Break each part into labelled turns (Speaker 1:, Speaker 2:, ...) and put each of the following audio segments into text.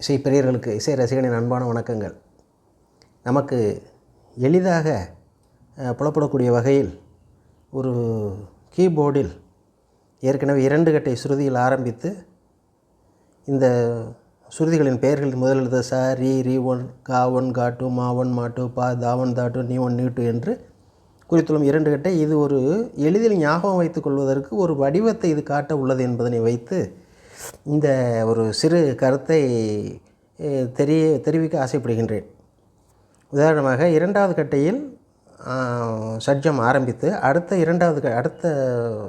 Speaker 1: இசை பிரியர்களுக்கு இசை ரசிகனின் அன்பான வணக்கங்கள். நமக்கு எளிதாக புலப்படக்கூடிய வகையில் ஒரு கீபோர்டில் ஏற்கனவே இரண்டு கட்டை சுருதியில் ஆரம்பித்து இந்த சுருதிகளின் பெயர்களின் முதல் எழுத ச ரி ரீ ஒன் கா ஒன் கா டூ மா ஒன் மா டூ பா தா ஒன் தா டூ நீ ஒன் நீ டூ என்று குறித்துள்ளும். இரண்டு கட்டை இது ஒரு எளிதில் ஞாபகம் வைத்துக் கொள்வதற்கு ஒரு வடிவத்தை இது காட்ட உள்ளது என்பதனை வைத்து இந்த ஒரு சிறு கருத்தை தெரிய தெரிவிக்க ஆசைப்படுகின்றேன். உதாரணமாக இரண்டாவது கட்டையில் சட்ஜம் ஆரம்பித்து அடுத்த இரண்டாவது க- அடுத்த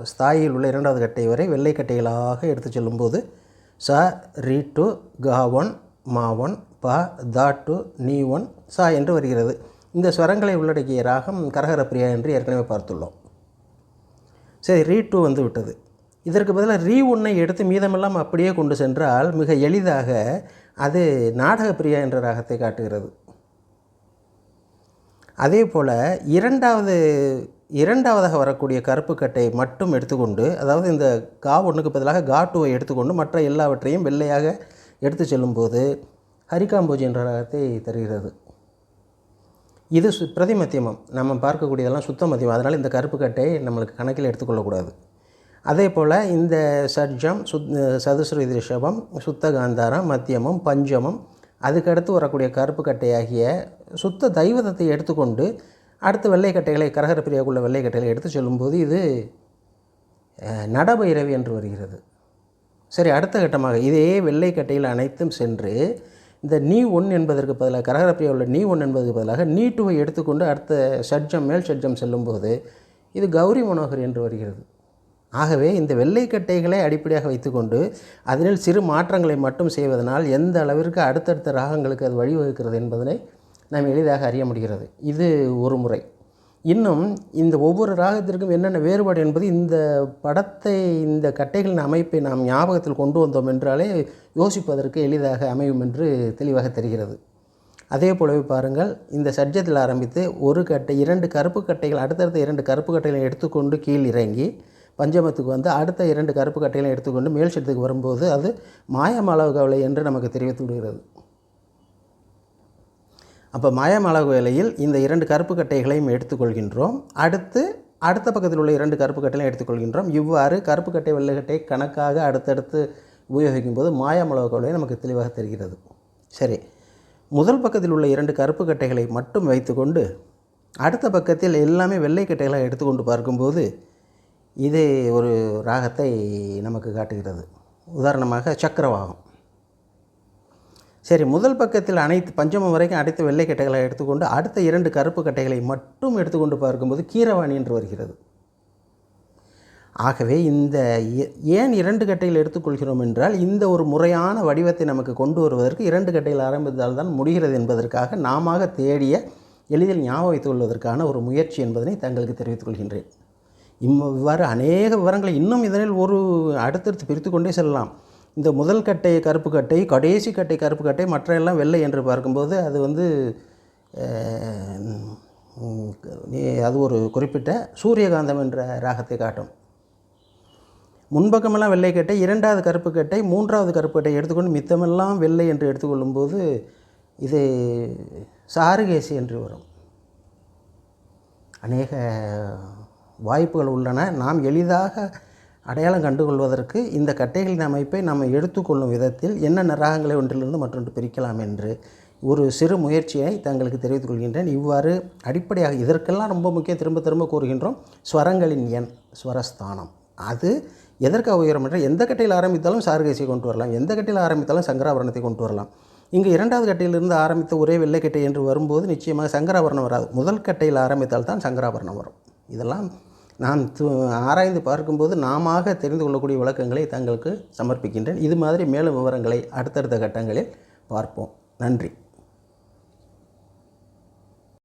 Speaker 1: ஸ்தாயில் உள்ள இரண்டாவது கட்டை வரை வெள்ளை கட்டைகளாக எடுத்துச் செல்லும்போது ச ரீ டு கா ஒன் மா ஒன் ப தா டு நீ ஒன் சா என்று வருகிறது. இந்த ஸ்வரங்களை உள்ளடக்கிய ராகம் கரகரப்பிரியா என்று ஏற்கனவே பார்த்துள்ளோம். சரி ரீ டூ வந்து விட்டது. இதற்கு பதிலாக ரீ ஒன்னை எடுத்து மீதமெல்லாம் அப்படியே கொண்டு சென்றால் மிக எளிதாக அது நாடகப்பிரியா என்ற ராகத்தை காட்டுகிறது. அதே போல் இரண்டாவது இரண்டாவதாக வரக்கூடிய கருப்பு கட்டை மட்டும் எடுத்துக்கொண்டு அதாவது இந்த கா ஒன்றுக்கு பதிலாக கா டூவை எடுத்துக்கொண்டு மற்ற எல்லாவற்றையும் வெள்ளையாக எடுத்து செல்லும்போது ஹரிகாம்போஜி என்ற ராகத்தை தருகிறது. இது சு பிரதிமத்தியமம். நம்ம பார்க்கக்கூடியதெல்லாம் சுத்த மத்தியமம் அதனால் இந்த கருப்பு கட்டை நம்மளுக்கு கணக்கில் எடுத்துக்கொள்ளக்கூடாது. அதே போல் இந்த சட்ஜம் சுத் சதுஸ்ருதி ரிஷபம் சுத்த காந்தாரம் மத்தியமம் பஞ்சமம் அதுக்கடுத்து வரக்கூடிய கருப்பு கட்டையாகிய சுத்த தெய்வதத்தை எடுத்துக்கொண்டு அடுத்து வெள்ளைக்கட்டைகளை கரகரப்பிரியாக்குள்ள வெள்ளைக்கட்டைகளை எடுத்து சொல்லும்போது இது நடபைரவி என்று வருகிறது. சரி அடுத்த கட்டமாக இதே வெள்ளைக்கட்டையில் அனைத்தும் சென்று இந்த நீ ஒன் என்பதற்கு பதிலாக கரகரப்பிரியா உள்ள நீ ஒன் என்பதற்கு பதிலாக நீ டூவை எடுத்துக்கொண்டு அடுத்த ஷட்ஜம் மேல் ஷட்ஜம் செல்லும்போது இது கௌரி மனோகர் என்று வருகிறது. ஆகவே இந்த வெள்ளைக்கட்டைகளை அடிப்படையாக வைத்துக்கொண்டு அதனில் சிறு மாற்றங்களை மட்டும் செய்வதனால் எந்த அளவிற்கு அடுத்தடுத்த ராகங்களுக்கு அது வழிவகுக்கிறது என்பதனை நாம் எளிதாக அறிய முடிகிறது. இது ஒரு முறை. இன்னும் இந்த ஒவ்வொரு ராகத்திற்கும் என்னென்ன வேறுபாடு என்பது இந்த படத்தை இந்த கட்டைகளின் அமைப்பை நாம் ஞாபகத்தில் கொண்டு வந்தோம் என்றாலே யோசிப்பதற்கு எளிதாக அமையும் என்று தெளிவாக தெரிகிறது. அதே போலவே பாருங்கள் இந்த சட்ஜத்தில் ஆரம்பித்து ஒரு கட்டை இரண்டு கருப்பு கட்டைகள் அடுத்தடுத்த இரண்டு கருப்பு கட்டைகளை எடுத்துக்கொண்டு கீழ் இறங்கி பஞ்சமத்துக்கு வந்து அடுத்த இரண்டு கருப்பு கட்டைகளை எடுத்துக்கொண்டு மேல் சட்டத்துக்கு வரும்போது அது மாயமாளவ கவலை என்று நமக்கு தெரிவித்து விடுகிறது. அப்போ மாயமளவு வேலையில் இந்த இரண்டு கருப்பு கட்டைகளையும் எடுத்துக்கொள்கின்றோம். அடுத்து அடுத்த பக்கத்தில் உள்ள இரண்டு கருப்பு கட்டைகளையும் எடுத்துக்கொள்கின்றோம். இவ்வாறு கருப்பு கட்டை வெள்ளைக்கட்டை கணக்காக அடுத்தடுத்து உபயோகிக்கும் போது மாயமளவு கவலை நமக்கு தெளிவாக தெரிகிறது. சரி. முதல் பக்கத்தில் உள்ள இரண்டு கருப்பு கட்டைகளை மட்டும் வைத்துக்கொண்டு அடுத்த பக்கத்தில் எல்லாமே வெள்ளை கட்டைகளை எடுத்துக்கொண்டு பார்க்கும்போது இது ஒரு ராகத்தை நமக்கு காட்டுகிறது. உதாரணமாக சக்கரவாகம். சரி முதல் பக்கத்தில் அனைத்து பஞ்சமம் வரைக்கும் அனைத்து வெள்ளை கட்டைகளை எடுத்துக்கொண்டு அடுத்த இரண்டு கருப்பு கட்டைகளை மட்டும் எடுத்துக்கொண்டு பார்க்கும்போது கீரவாணி என்று வருகிறது. ஆகவே இந்த ஏ- ஏன் இரண்டு கட்டைகள் எடுத்துக்கொள்கிறோம் என்றால் இந்த ஒரு முறையான வடிவத்தை நமக்கு கொண்டு வருவதற்கு இரண்டு கட்டைகள் ஆரம்பித்தால் தான் முடிகிறது என்பதற்காக நாம தேடிய எளிதில் ஞாபகம் வைத்துக் கொள்வதற்கான ஒரு முயற்சி என்பதனை தங்களுக்கு தெரிவித்துக் கொள்கின்றேன். இவ்வாறு அநேக விவரங்களை இன்னும் இதனில் ஒரு அடுத்தடுத்து பிரித்து கொண்டே செல்லலாம். இந்த முதல் கட்டை கருப்பு கட்டை கடைசி கட்டை கருப்பு கட்டை மற்ற எல்லாம் வெள்ளை என்று பார்க்கும்போது அது வந்து நீ- அது ஒரு குறிப்பிட்ட சூரியகாந்தம் என்ற ராகத்தை காட்டும். முன்பக்கமெல்லாம் வெள்ளை கட்டை இரண்டாவது கருப்பு கட்டை மூன்றாவது கருப்பு கட்டை எடுத்துக்கொண்டு மித்தமெல்லாம் வெள்ளை என்று எடுத்துக்கொள்ளும்போது இது சாருகேசி என்று வரும். அநேக வாய்ப்புகள் உள்ளன. நாம் எளிதாக அடையாளம் கண்டுகொள்வதற்கு இந்த கட்டைகளின் அமைப்பை நாம் எடுத்துக்கொள்ளும் விதத்தில் என்னென்ன ராகங்களை ஒன்றிலிருந்து மற்றொன்று பிரிக்கலாம் என்று ஒரு சிறு முயற்சியை தங்களுக்கு தெரிவித்துக் கொள்கின்றேன். இவ்வாறு அடிப்படையாக இதற்கெல்லாம் ரொம்ப முக்கியம் திரும்ப திரும்ப கூறுகின்றோம். ஸ்வரங்களின் எண் ஸ்வரஸ்தானம். அது எதற்காக உயரம் என்றால் எந்த கட்டையில் ஆரம்பித்தாலும் சார்கேசியை கொண்டு வரலாம். எந்த கட்டையில் ஆரம்பித்தாலும் சங்கராபரணத்தை கொண்டு வரலாம். இங்கே இரண்டாவது கட்டையிலிருந்து ஆரம்பித்த ஒரே வெள்ளைக்கட்டை என்று வரும்போது நிச்சயமாக சங்கராபரணம் வராது. முதல் கட்டையில் ஆரம்பித்தால் தான் சங்கராபரணம் வரும். இதெல்லாம் நான் து- ஆராய்ந்து பார்க்கும்போது நாம தெரிந்து கொள்ளக்கூடிய விளக்கங்களை தங்களுக்கு சமர்ப்பிக்கின்றேன். இது மாதிரி மேலும் விவரங்களை அடுத்தடுத்த கட்டங்களில் பார்ப்போம். நன்றி.